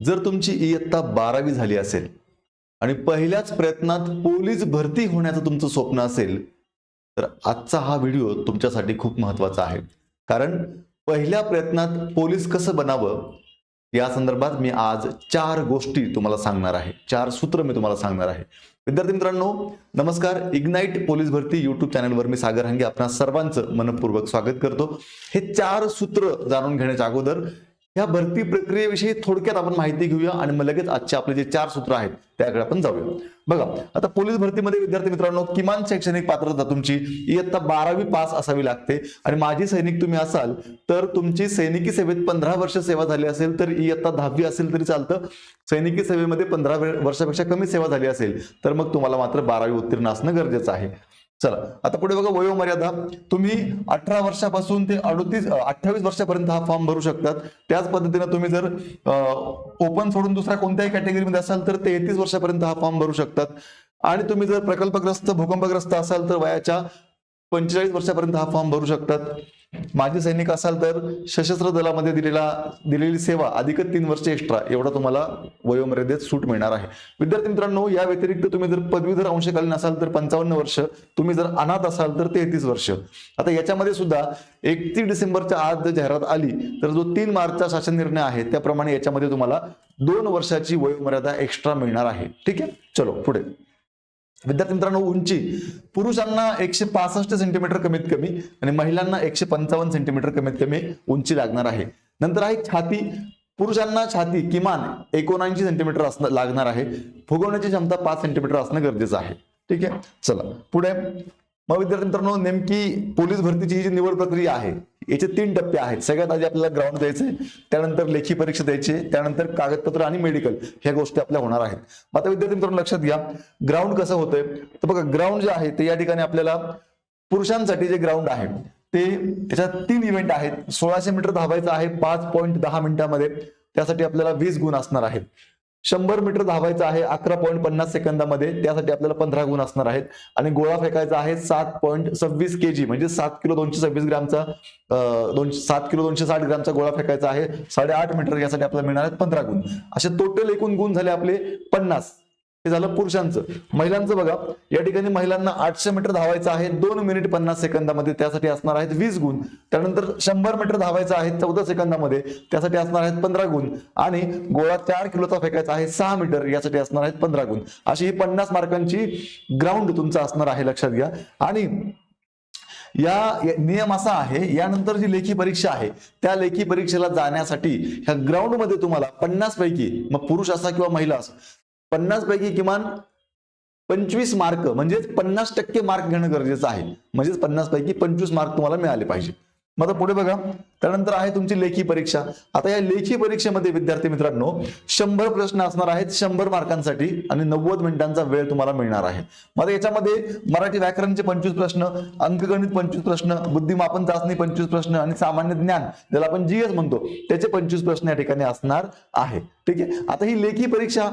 जर तुमची इयत्ता बारावी झाली असेल आणि पहिल्याच प्रयत्नात पोलीस भरती होण्याचं तुमचं स्वप्न असेल तर आजचा हा व्हिडिओ तुमच्यासाठी खूप महत्त्वाचा आहे. कारण पहिल्या प्रयत्नात पोलीस कसं बनावं या संदर्भात मी आज चार गोष्टी तुम्हाला सांगणार आहे. चार सूत्र मी तुम्हाला सांगणार आहे. विद्यार्थी मित्रांनो नमस्कार. इग्नाइट पोलीस भरती युट्यूब चॅनलवर मी सागर हंगे आपणा सर्वांचं मनपूर्वक स्वागत करतो. हे चार सूत्र जाणून घेण्याच्या अगोदर या भरती प्रक्रियेविषयी थोडक्यात आपण माहिती घेऊया आणि मग लगेच आजचे आपले जे चार सूत्र आहेत त्याकडे आपण जाऊया. बघा आता पोलीस भरतीमध्ये विद्यार्थी मित्रांनो किमान शैक्षणिक पात्रता तुमची इयत्ता बारावी पास असावी लागते. आणि माजी सैनिक तुम्ही असाल तर तुमची सैनिकी सेवेत पंधरा वर्ष सेवा झाली असेल तर इयत्ता दहावी असेल तरी चालतं. सैनिकी सेवेमध्ये पंधरा वर्षापेक्षा कमी सेवा झाली असेल तर मग तुम्हाला मात्र बारावी उत्तीर्ण असणं गरजेचं आहे. चला आता पुढे बघा वयोमर्यादा. तुम्ही अठरा वर्षापासून ते अडतीस अठ्ठावीस वर्षापर्यंत हा फॉर्म भरू शकतात. त्याच पद्धतीने तुम्ही जर ओपन सोडून दुसऱ्या कोणत्याही कॅटेगरीमध्ये असाल तर तेहतीस वर्षापर्यंत हा फॉर्म भरू शकतात. आणि तुम्ही जर प्रकल्पग्रस्त भूकंपग्रस्त असाल तर वयाच्या पंचेचाळीस वर्षापर्यंत हा फॉर्म भरू शकतात. माजी सैनिक असाल तर सशस्त्र दलामध्ये दिलेला दिलेली सेवा अधिक तीन वर्ष एक्स्ट्रा एवढा तुम्हाला वयोमर्यादेत सूट मिळणार आहे. विद्यार्थी मित्रांनो या व्यतिरिक्त तुम्ही जर पदवीधर अंशकालीन असाल तर पंचावन्न वर्ष तुम्ही जर अनाथ असाल तर तेहतीस वर्ष. आता याच्यामध्ये सुद्धा एकतीस डिसेंबरच्या आत जर जाहिरात आली तर जो तीन मार्चचा शासन निर्णय आहे त्याप्रमाणे याच्यामध्ये तुम्हाला दोन वर्षाची वयोमर्यादा एक्स्ट्रा मिळणार आहे. ठीक आहे? चलो पुढे. विद्यार्थी मित्रांनो उंची. पुरुषांना एकशे पासष्ट सेंटीमीटर कमीत कमी आणि महिलांना एकशे पंचावन्न सेंटीमीटर कमीत कमी उंची लागणार आहे. नंतर आहे छाती. पुरुषांना छाती किमान एकोणऐंशी सेंटीमीटर असणं लागणार आहे. फुगवण्याची क्षमता पाच सेंटीमीटर असणं गरजेचं आहे. ठीक आहे? चला पुढे. मग विद्यार्थी मित्रांनो नेमकी पोलीस भरतीची ही जी निवड प्रक्रिया आहे याचे तीन टप्पे आहेत. सगळ्यात आधी आपल्याला ग्राउंड द्यायचे त्यानंतर लेखी परीक्षा द्यायची त्यानंतर कागदपत्र आणि मेडिकल ह्या गोष्टी आपल्या होणार आहेत. मग आता विद्यार्थी मित्रांनो लक्षात घ्या ग्राउंड कसं होतंय? तर बघा ग्राउंड जे आहे ते या ठिकाणी आपल्याला पुरुषांसाठी जे ग्राउंड आहे ते त्याच्यात तीन इव्हेंट आहेत. सोळाशे मीटर धावायचं आहे पाच पॉईंट दहा मिनिटांमध्ये. त्यासाठी आपल्याला वीस गुण असणार आहेत. शंभर मीटर धावायचं आहे अकरा पॉईंट पन्नास सेकंदामध्ये. त्यासाठी आपल्याला पंधरा गुण असणार आहेत. आणि गोळा फेकायचा आहे सात पॉईंट सव्वीस के जी म्हणजे सात किलो दोनशे सव्वीस ग्रामचा दोनशे सात किलो दोनशे साठ ग्रामचा गोळा फेकायचा आहे. साडेआठ मीटर यासाठी आपल्याला मिळणार आहेत पंधरा गुण. असे टोटल एकूण गुण झाले आपले पन्नास. हे झालं पुरुषांचं. महिलांचं बघा या ठिकाणी महिलांना आठशे मीटर धावायचं आहे दोन मिनिट पन्नास सेकंदामध्ये त्यासाठी असणार आहेत वीस गुण. त्यानंतर शंभर मीटर धावायचं आहे चौदा सेकंदामध्ये त्यासाठी असणार आहेत पंधरा गुण. आणि गोळा चार किलोचा फेकायचा आहे सहा मीटर यासाठी असणार आहेत पंधरा गुण. अशी ही पन्नास मार्कांची ग्राउंड तुमचा असणार आहे लक्षात घ्या. आणि या नियम असा आहे यानंतर जी लेखी परीक्षा आहे त्या लेखी परीक्षेला जाण्यासाठी ह्या ग्राउंडमध्ये तुम्हाला पन्नास पैकी मग पुरुष असा किंवा महिला असा पन्नास पैकी किमान पंचवीस मार्क म्हणजेच पन्नास टक्के मार्क घेणं गरजेचं आहे. म्हणजेच पन्नास पैकी पंचवीस मार्क तुम्हाला मिळाले पाहिजे. मग आता पुढे बघा. त्यानंतर आहे तुमची लेखी परीक्षा. आता या लेखी परीक्षेमध्ये विद्यार्थी मित्रांनो शंभर प्रश्न असणार आहेत शंभर मार्कांसाठी आणि नव्वद मिनिटांचा वेळ तुम्हाला मिळणार आहे. मग आता याच्यामध्ये मराठी व्याकरणचे पंचवीस प्रश्न अंकगणित पंचवीस प्रश्न बुद्धिमापन चाचणी पंचवीस प्रश्न आणि सामान्य ज्ञान ज्याला आपण जीएस म्हणतो त्याचे पंचवीस प्रश्न या ठिकाणी असणार आहे. ठीक आहे? आता ही लेखी परीक्षा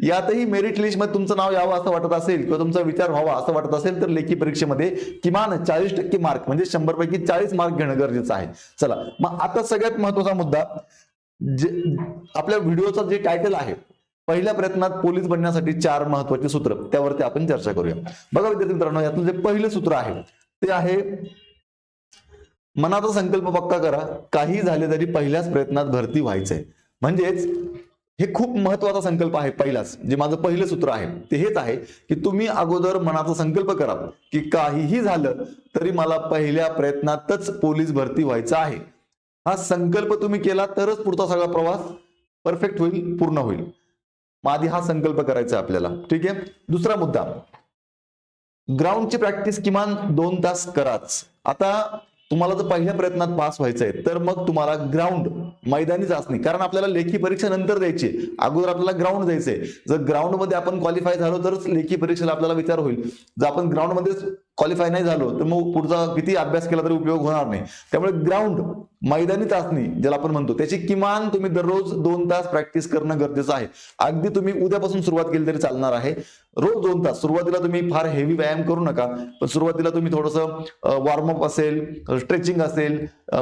यातही मेरिट लिस्टमध्ये तुमचं नाव यावं असं वाटत असेल किंवा तुमचा विचार व्हावा असं वाटत असेल तर लेखी परीक्षेमध्ये किमान चाळीस टक्के मार्क म्हणजे शंभर पैकी चाळीस मार्क घेणं गरजेचं आहे. चला मग आता सगळ्यात महत्त्वाचा मुद्दा जे आपल्या व्हिडिओचा जे टायटल आहे पहिल्या प्रयत्नात पोलीस बनण्यासाठी चार महत्त्वाचे सूत्र त्यावरती आपण चर्चा करूया. बघा विद्यार्थी मित्रांनो यातलं जे पहिलं सूत्र आहे ते आहे मनाचा संकल्प पक्का करा काही झाले तरी पहिल्याच प्रयत्नात भरती व्हायचंय. म्हणजेच हे खूप महत्त्वाचा संकल्प आहे पहिलाच. जे माझं पहिलं सूत्र आहे ते हेच आहे की तुम्ही अगोदर मनाचा संकल्प करा की काहीही झालं तरी मला पहिल्या प्रयत्नातच पोलीस भरती व्हायचं आहे. हा संकल्प तुम्ही केला तरच पुढचा सगळा प्रवास परफेक्ट होईल पूर्ण होईल. मग आधी हा संकल्प करायचा आपल्याला. ठीक आहे? दुसरा मुद्दा. ग्राउंडची प्रॅक्टिस किमान दोन तास कराच. आता तुम्हाला जर पहिल्या प्रयत्नात पास व्हायचंय तर मग तुम्हाला ग्राउंड मैदानी चाचणी कारण आपल्याला लेखी परीक्षा नंतर द्यायची अगोदर आपल्याला ग्राउंड द्यायचंय. जर ग्राउंडमध्ये आपण क्वालिफाय झालो तरच लेखी परीक्षेला आपल्याला विचार होईल. जर आपण ग्राउंडमध्येच क्वालिफाय नाही झालो तर मग पुढचा किती अभ्यास केला तरी उपयोग होणार नाही. त्यामुळे ग्राउंड मैदानी चाचणी ज्याला आपण म्हणतो त्याची किमान तुम्ही दररोज दोन तास प्रॅक्टिस करणं गरजेचं आहे. अगदी तुम्ही उद्यापासून सुरुवात केली तरी चालणार आहे. रोज दोन तास सुरुवातीला तुम्ही फार हेवी व्यायाम करू नका पण सुरुवातीला तुम्ही थोडंसं वॉर्मअप असेल स्ट्रेचिंग असेल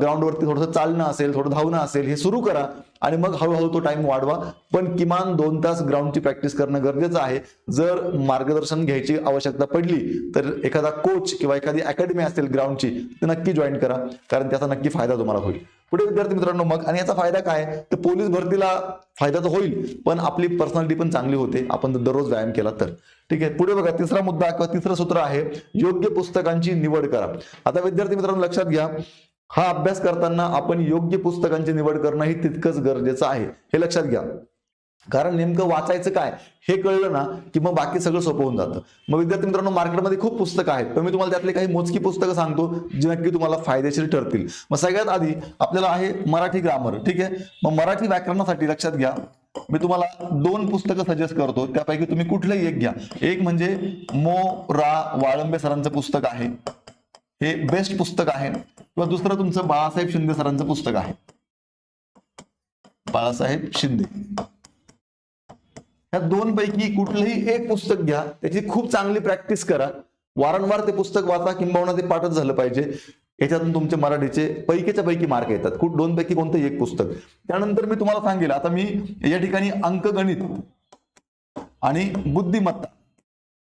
ग्राउंडवरती थोडंसं चालणं असेल थोडं धावणं असेल हे सुरू करा. आणि मग हळूहळू तो टाइम वाढवा. पण किमान दोन तास ग्राउंडची प्रॅक्टिस करणं गरजेचं आहे. जर मार्गदर्शन घ्यायची आवश्यकता पडली तर एखादा कोच किंवा एखादी अकॅडमी असेल ग्राउंडची तर नक्की जॉईन करा. कारण त्याचा नक्की फायदा तुम्हाला होईल. पुढे विद्यार्थी मित्रांनो मग आणि याचा फायदा काय? तर पोलीस भरतीला फायदा तर होईल पण आपली पर्सनॅलिटी पण चांगली होते. आपण जर दररोज व्यायाम केला तर. ठीक आहे पुढे बघा तिसरा मुद्दा किंवा तिसरं सूत्र आहे योग्य पुस्तकांची निवड करा. आता विद्यार्थी मित्रांनो लक्षात घ्या. हा अभ्यास करताना आपण योग्य पुस्तकांची निवड करणं ही तितकंच गरजेचं आहे. हे लक्षात घ्या. कारण नेमकं वाचायचं काय हे कळलं ना की मग बाकी सगळं सोपं होऊन जातं. मग विद्यार्थी मित्रांनो मार्केटमध्ये खूप पुस्तकं आहेत. पण मी तुम्हाला त्यातले काही मोजकी पुस्तकं सांगतो जी नक्की तुम्हाला फायदेशीर ठरतील. मग सगळ्यात आधी आपल्याला आहे मराठी ग्रामर ठीक आहे? मग मराठी व्याकरणासाठी लक्षात घ्या. मी तुम्हाला दोन पुस्तकं सजेस्ट करतो. त्यापैकी तुम्ही कुठलंही एक घ्या. एक म्हणजे मो रा वाळंबे सरांचं पुस्तक आहे. हे बेस्ट पुस्तक आहे किंवा दुसरं तुमचं बाळासाहेब शिंदे सरांचं पुस्तक आहे? बाळासाहेब शिंदे. ह्या दोन पैकी कुठलंही एक पुस्तक घ्या त्याची खूप चांगली प्रॅक्टिस करा. वारंवार ते पुस्तक वाचा किंबहुना ते पाठच झालं पाहिजे. याच्यातून तुमचे मराठीचे पैकीच्या पैकी मार्क येतात. कुठ दोन पैकी कोणतं एक पुस्तक? त्यानंतर मी तुम्हाला सांगेल आता मी या ठिकाणी अंकगणित आणि बुद्धिमत्ता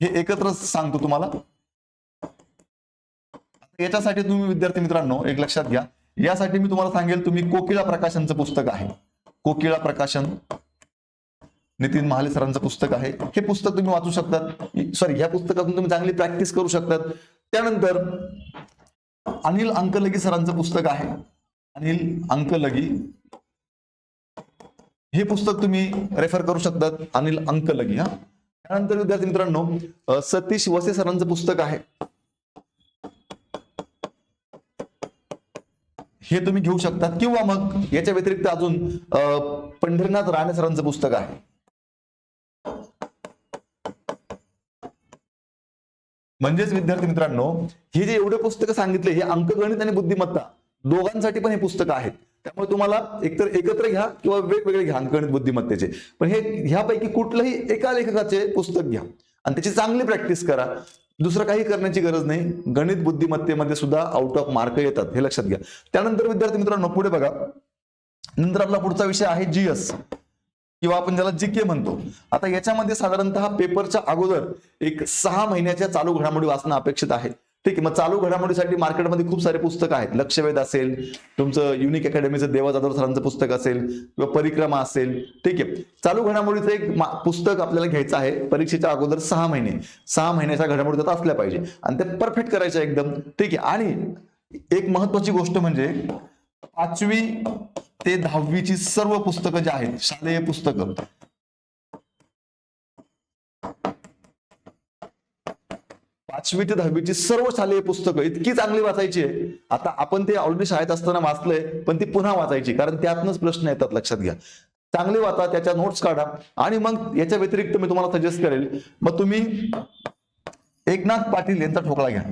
हे एकत्रच सांगतो तुम्हाला. याच्यासाठी तुम्ही विद्यार्थी मित्रांनो एक लक्षात घ्या. यासाठी मी तुम्हाला सांगेल तुम्ही कोकिळा प्रकाशनचं पुस्तक आहे. कोकिळा प्रकाशन नितीन महाले सरांचं पुस्तक आहे. हे पुस्तक तुम्ही वाचू शकतात. सॉरी ह्या पुस्तकातून तुम्ही चांगली प्रॅक्टिस करू शकतात. त्यानंतर अनिल अंकलगी सरांचं पुस्तक आहे. अनिल अंकलगी. हे पुस्तक तुम्ही रेफर करू शकतात. अनिल अंकलगी हा. त्यानंतर विद्यार्थी मित्रांनो सतीश वसे सरांचं पुस्तक आहे. हे तुम्ही घेऊ शकतात. किंवा मग याच्या व्यतिरिक्त अजून पंढरनाथ पंढरीनाथ राणे सरांचं पुस्तक आहे. म्हणजेच विद्यार्थी मित्रांनो हे जे एवढे पुस्तकं सांगितले हे अंकगणित आणि बुद्धिमत्ता दोघांसाठी पण हे पुस्तकं आहेत. त्यामुळे तुम्हाला एकतर एकत्र घ्या किंवा वेगवेगळे घ्या अंकगणित बुद्धिमत्तेचे. पण हे ह्यापैकी कुठलंही एका लेखकाचे पुस्तक घ्या. आणि त्याची चांगली प्रॅक्टिस करा. दुसरं काही करण्याची गरज नाही. गणित बुद्धिमत्तेमध्ये सुद्धा आउट ऑफ मार्क येतात. हे लक्षात घ्या. त्यानंतर विद्यार्थी मित्रांनो पुढे बघा. नंतर आपला पुढचा विषय आहे जीएस किंवा आपण ज्याला जी के म्हणतो. आता याच्यामध्ये साधारणतः पेपरच्या अगोदर एक सहा महिन्याच्या चालू घडामोडी वाचणं अपेक्षित आहे. ठीक आहे मग चालू घडामोडीसाठी मार्केटमध्ये खूप सारे पुस्तकं आहेत. लक्षवेध असेल तुमचं युनिक अकॅडमीचं देवा जाधव सरांचं पुस्तक असेल किंवा परिक्रमा असेल. ठीक आहे चालू घडामोडीचं एक पुस्तक आपल्याला घ्यायचं आहे परीक्षेच्या अगोदर सहा महिने. सहा महिन्याच्या घडामोडी असल्या पाहिजे. आणि ते परफेक्ट करायचं एकदम. ठीक आहे आणि एक महत्वाची गोष्ट म्हणजे पाचवी ते दहावीची सर्व पुस्तकं जी आहेत शालेय पुस्तकं पाचवी ते दहावीची सर्व शालेय पुस्तकं इतकी चांगली वाचायची आहे. आता आपण ते ऑलरेडी शाळेत असताना वाचलंय पण ती पुन्हा वाचायची कारण त्यातनच प्रश्न येतात लक्षात घ्या. चांगली वाचा त्याच्या नोट्स काढा. आणि मग याच्या व्यतिरिक्त मी तुम्हाला सजेस्ट करेल मग तुम्ही एकनाथ पाटील यांचा ठोकळा घ्या.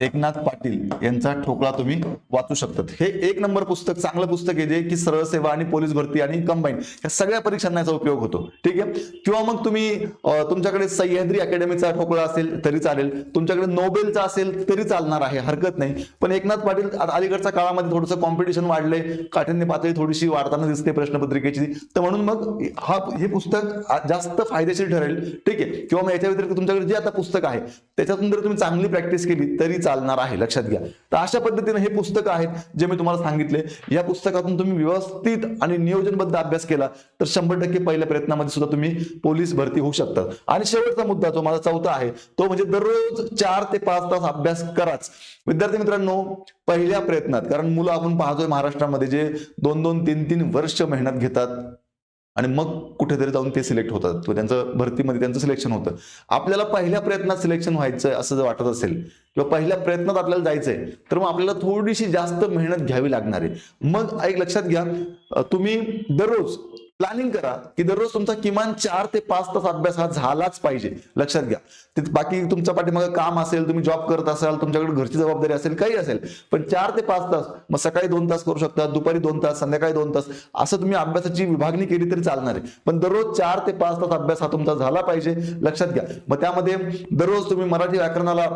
एकनाथ पाटील यांचा ठोकळा तुम्ही वाचू शकतात. हे एक नंबर पुस्तक चांगलं पुस्तक आहे जे की सरळ सेवा आणि पोलीस भरती आणि कंबाईन या सगळ्या परीक्षांना याचा उपयोग होतो. ठीक आहे? किंवा मग तुम्ही तुमच्याकडे सह्याद्री अकॅडमीचा ठोकळा असेल तरी चालेल. तुमच्याकडे नोबेलचा असेल तरी चालणार आहे हरकत नाही. पण एकनाथ पाटील अलीकडच्या काळामध्ये थोडंसं कॉम्पिटिशन वाढलंय. काठिण्य पातळी थोडीशी वाढताना दिसते प्रश्नपत्रिकेची. तर म्हणून मग हा हे पुस्तक जास्त फायदेशीर ठरेल. ठीक आहे? किंवा मग याच्या व्यतिरिक्त तुमच्याकडे जे आता पुस्तक आहे त्याच्यातून जर तुम्ही चांगली प्रॅक्टिस केली तरी चालणार आहे लक्षात घ्या. तर अशा पद्धतीने हे पुस्तक आहेत जे मी तुम्हाला सांगितले. या पुस्तकातून तुम्ही व्यवस्थित आणि नियोजनबद्ध अभ्यास केला तर शंभर टक्के पहिल्या प्रयत्नामध्ये सुद्धा तुम्ही पोलीस भरती होऊ शकतात आणि शेवटचा मुद्दा जो माझा चौथा आहे तो म्हणजे दररोज चार ते पाच तास अभ्यास कराच. विद्यार्थी मित्रांनो पहिल्या प्रयत्नात कारण मुलं आपण पाहतोय महाराष्ट्रामध्ये जे दोन दोन तीन तीन वर्ष मेहनत घेतात आणि मग कुठेतरी जाऊन ते सिलेक्ट होतात. किंवा त्यांचं भरतीमध्ये त्यांचं सिलेक्शन होतं. आपल्याला पहिल्या प्रयत्नात सिलेक्शन व्हायचं असं जर वाटत असेल किंवा पहिल्या प्रयत्नात आपल्याला जायचंय तर मग आपल्याला थोडीशी जास्त मेहनत घ्यावी लागणार आहे. मग एक लक्षात घ्या तुम्ही दररोज प्लॅनिंग करा की दररोज तुमचा किमान चार ते पाच तास अभ्यास हा झालाच पाहिजे. लक्षात घ्या. ते बाकी तुमच्या पाठीमागे काम असेल तुम्ही जॉब करत असाल तुमच्याकडे घरची जबाबदारी असेल काही असेल पण चार ते पाच तास मग सकाळी दोन तास करू शकता दुपारी दोन तास संध्याकाळी दोन तास असं तुम्ही अभ्यासाची विभागणी केली तरी चालणार आहे. पण दररोज चार ते पाच तास अभ्यास हा तुमचा झाला पाहिजे लक्षात घ्या. मग त्यामध्ये दररोज तुम्ही मराठी व्याकरणाला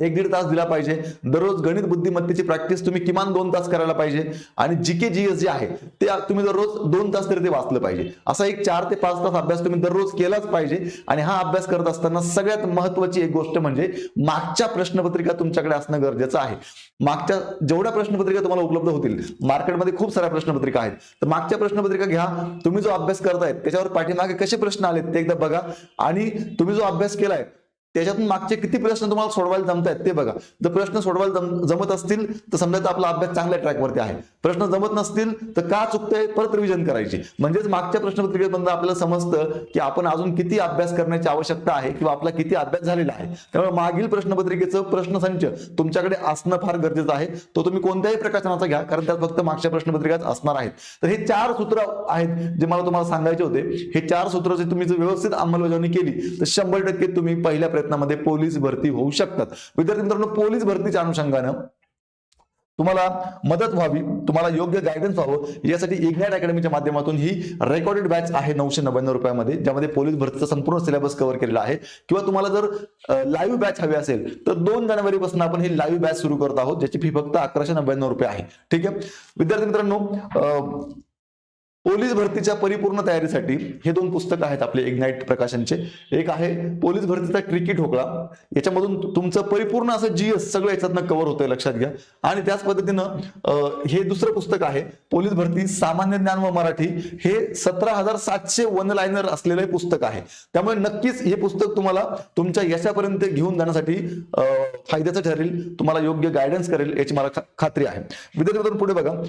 एक दीड तास दिला पाहिजे. दररोज गणित बुद्धिमत्तेची प्रॅक्टिस तुम्ही किमान दोन तास करायला पाहिजे. आणि जी के जी एस जे आहे ते तुम्ही दररोज दोन तास तरी ते वाचलं पाहिजे. असा एक चार ते पाच तास अभ्यास तुम्ही दररोज केलाच पाहिजे. आणि हा अभ्यास करत असताना सगळ्यात महत्वाची एक गोष्ट म्हणजे मागच्या प्रश्नपत्रिका तुमच्याकडे असणं गरजेचं आहे. मागच्या जेवढ्या प्रश्नपत्रिका तुम्हाला उपलब्ध होतील मार्केटमध्ये खूप साऱ्या प्रश्नपत्रिका आहेत. तर मागच्या प्रश्नपत्रिका घ्या. तुम्ही जो अभ्यास करतायत त्याच्यावर पाठीमागे कसे प्रश्न आलेत ते एकदा बघा. आणि तुम्ही जो अभ्यास केलाय त्याच्यातून मागचे किती प्रश्न तुम्हाला सोडवायला जमत आहेत ते बघा. जर प्रश्न सोडवायला जम- जमत असतील तर समजा आपला अभ्यास चांगल्या ट्रॅकवरती आहे. प्रश्न जमत नसतील तर का चुकतंय परत रिव्हिजन करायची. म्हणजेच मागच्या प्रश्नपत्रिकेमधून आपल्याला समजतं की आपण अजून किती अभ्यास करण्याची आवश्यकता आहे किंवा आपला किती अभ्यास झालेला आहे. त्यामुळे मागील प्रश्नपत्रिकेचं प्रश्नसंच तुमच्याकडे असणं फार गरजेचं आहे. तो तुम्ही कोणत्याही प्रकाशनाचा घ्या कारण त्यात फक्त मागच्या प्रश्नपत्रिकाच असणार आहेत. तर हे चार सूत्र आहेत जे मला तुम्हाला सांगायचे होते. हे चार सूत्र जे तुम्ही जर व्यवस्थित अंमलबजावणी केली तर शंभर टक्के तुम्ही पहिल्या प्रयत्नामध्ये पोलीस भरती होऊ शकतात. विद्यार्थी मित्रांनो पोलीस भरतीच्या अनुषंगानं तुम्हाला मदत व्हावी तुम्हाला योग्य गायडन्स व्हावं यासाठी इग्नाइट अकॅडमीच्या माध्यमातून ही रेकॉर्डेड बॅच आहे नऊशे नव्याण्णव रुपयामध्ये ज्यामध्ये पोलीस भरतीचा संपूर्ण सिलेबस कव्हर केलेला आहे. किंवा तुम्हाला जर लाईव्ह बॅच हवी असेल तर दोन जानेवारीपासून आपण ही लाईव्ह बॅच सुरू करत आहोत ज्याची फी फक्त अकराशे नव्याण्णव रुपये आहे. ठीक आहे? विद्यार्थी मित्रांनो पोलीस भरतीच्या परिपूर्ण तयारीसाठी हे दोन पुस्तक आहेत आपले इग्नाईट प्रकाशनचे. एक आहे पोलीस भरतीचा ट्रिकी ठोकळा. याच्यामधून तुमचं परिपूर्ण असं जीएस सगळं याच्यातनं कव्हर होतंय लक्षात घ्या. आणि त्याच पद्धतीनं हे दुसरं पुस्तक आहे पोलीस भरती सामान्य ज्ञान व मराठी. हे सतरा हजार सातशे वन लाईनर असलेलं पुस्तक आहे. त्यामुळे नक्कीच हे पुस्तक तुम्हाला तुमच्या यशापर्यंत घेऊन जाण्यासाठी फायद्याचं ठरेल तुम्हाला योग्य गायडन्स करेल याची मला खात्री आहे. विद्यार्थी पुढे बघा.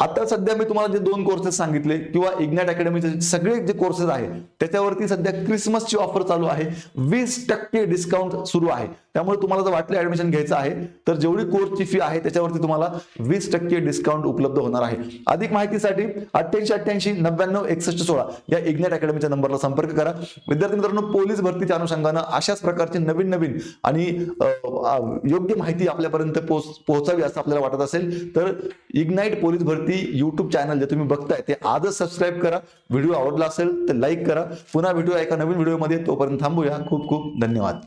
आता सध्या मी तुम्हाला जे दोन कोर्सेस सांगितले किंवा इग्नॅट अकॅडमीचे सगळे जे कोर्सेस आहेत त्याच्यावरती सध्या क्रिसमसची ऑफर चालू आहे. वीस टक्के डिस्काउंट सुरू आहे. त्यामुळे तुम्हाला जर वाटलं ऍडमिशन घ्यायचं आहे तर जेवढी कोर्सची फी आहे त्याच्यावरती तुम्हाला वीस टक्के डिस्काउंट उपलब्ध होणार आहे. अधिक माहितीसाठी अठ्ठ्याऐंशी अठ्ठ्याऐंशी नव्याण्णव एकसष्ट सोळा या इग्नेट अकॅडमीच्या नंबरला संपर्क करा. विद्यार्थी मित्रांनो पोलीस भरतीच्या अनुषंगानं अशाच प्रकारची नवीन नवीन आणि योग्य माहिती आपल्यापर्यंत पोहोच पोहोचावी असं आपल्याला वाटत असेल तर इग्नाईट पोलीस भरती युट्यूब चॅनल जे तुम्ही बघताय ते आजच सबस्क्राईब करा. व्हिडिओ आवडला असेल तर लाईक करा. पुन्हा व्हिडिओ एका नवीन व्हिडिओमध्ये. तोपर्यंत थांबूया. खूप खूप धन्यवाद.